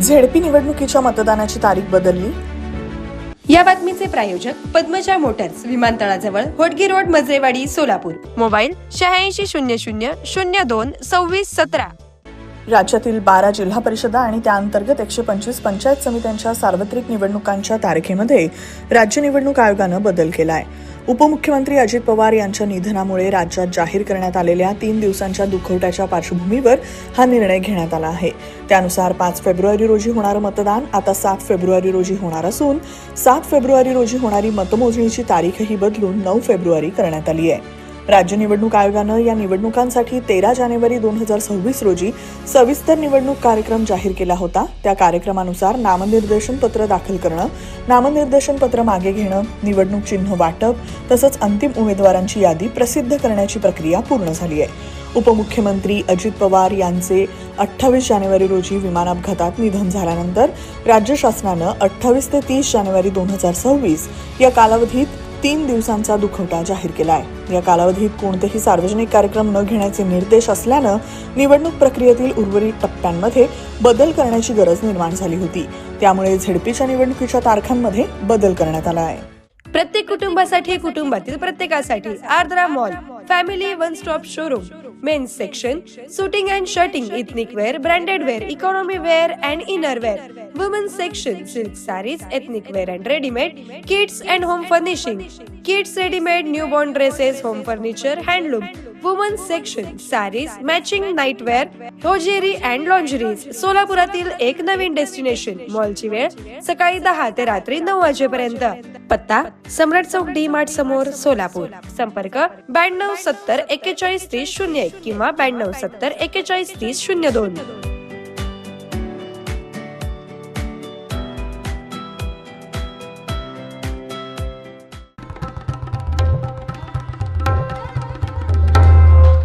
ZP निवडणुकीच्या मतदानाची तारीख बदलली? या बातमीचे प्रायोजक पद्मजा मोटर्स विमानतळाजवळ होटगी रोड मजेवाडी सोलापूर. मोबाईल शहाऐंशी शून्य शून्य शून्य दोन सव्वीस सतरा. राज्यातील बारा जिल्हा परिषदा आणि त्याअंतर्गत एकशे पंचवीस पंचायत समित्यांच्या सार्वत्रिक निवडणुकांच्या तारखेमध्ये राज्य निवडणूक आयोगानं बदल केला आहे उपमुख्यमंत्री अजित पवार यांच्या निधनामुळे राज्यात जाहीर करण्यात आलेल्या तीन दिवसांच्या दुखवट्याच्या पार्श्वभूमीवर हा निर्णय घेण्यात आला आहे. त्यानुसार पाच फेब्रुवारी रोजी होणारं मतदान आता सात फेब्रुवारी रोजी होणार असून सात फेब्रुवारी रोजी होणारी मतमोजणीची तारीखही बदलून नऊ फेब्रुवारी करण्यात आली आहे. राज्य निवडणूक आयोगानं या निवडणुकांसाठी तेरा जानेवारी दोन हजार सव्वीस रोजी सविस्तर निवडणूक कार्यक्रम जाहीर केला होता. त्या कार्यक्रमानुसार नामनिर्देशन पत्र दाखल करणं नामनिर्देशन पत्र मागे घेणं निवडणूक चिन्ह वाटप तसंच अंतिम उमेदवारांची यादी प्रसिद्ध करण्याची प्रक्रिया पूर्ण झाली आहे. उपमुख्यमंत्री अजित पवार यांचे अठ्ठावीस जानेवारी रोजी विमान अपघातात निधन झाल्यानंतर राज्य शासनानं अठ्ठावीस ते तीस जानेवारी दोन हजार सव्वीस या कालावधीत तीन दिवसांचा दुखवटा जाहीर केला आहे या कालावधीत कोणतेही सार्वजनिक कार्यक्रम न घेण्याचे निर्देश असल्यानं निवडणूक प्रक्रियेतील उर्वरित टप्प्यांमध्ये बदल करण्याची गरज निर्माण झाली होती. त्यामुळे झेडपीच्या निवडणुकीच्या तारखांमध्ये बदल करण्यात आला आहे प्रत्येक कुटुंबासाठी कुटुंबातील प्रत्येकासाठी Aardra mall. Family one stop showroom men's section suiting and shirting ethnic wear branded wear economy wear and inner wear woman section silk sarees ethnic wear and readymade kids and home furnishing kids readymade new born dresses home furniture handloom woman section sarees matching night wear hosiery and lingeries सोलापुरातील एक नवीन destination मॉलची वेळ सकाळी दहा ते रात्री नऊ वाजेपर्यंत पत्ता सम्राट चौक डी मार्ट समोर सोलापूर संपर्क ब्याण्णव सत्तर एक्केचाळीस तीस शून्य एक किंवा ब्याण्णव सत्तर एक्केचाळीस तीस शून्य दोन.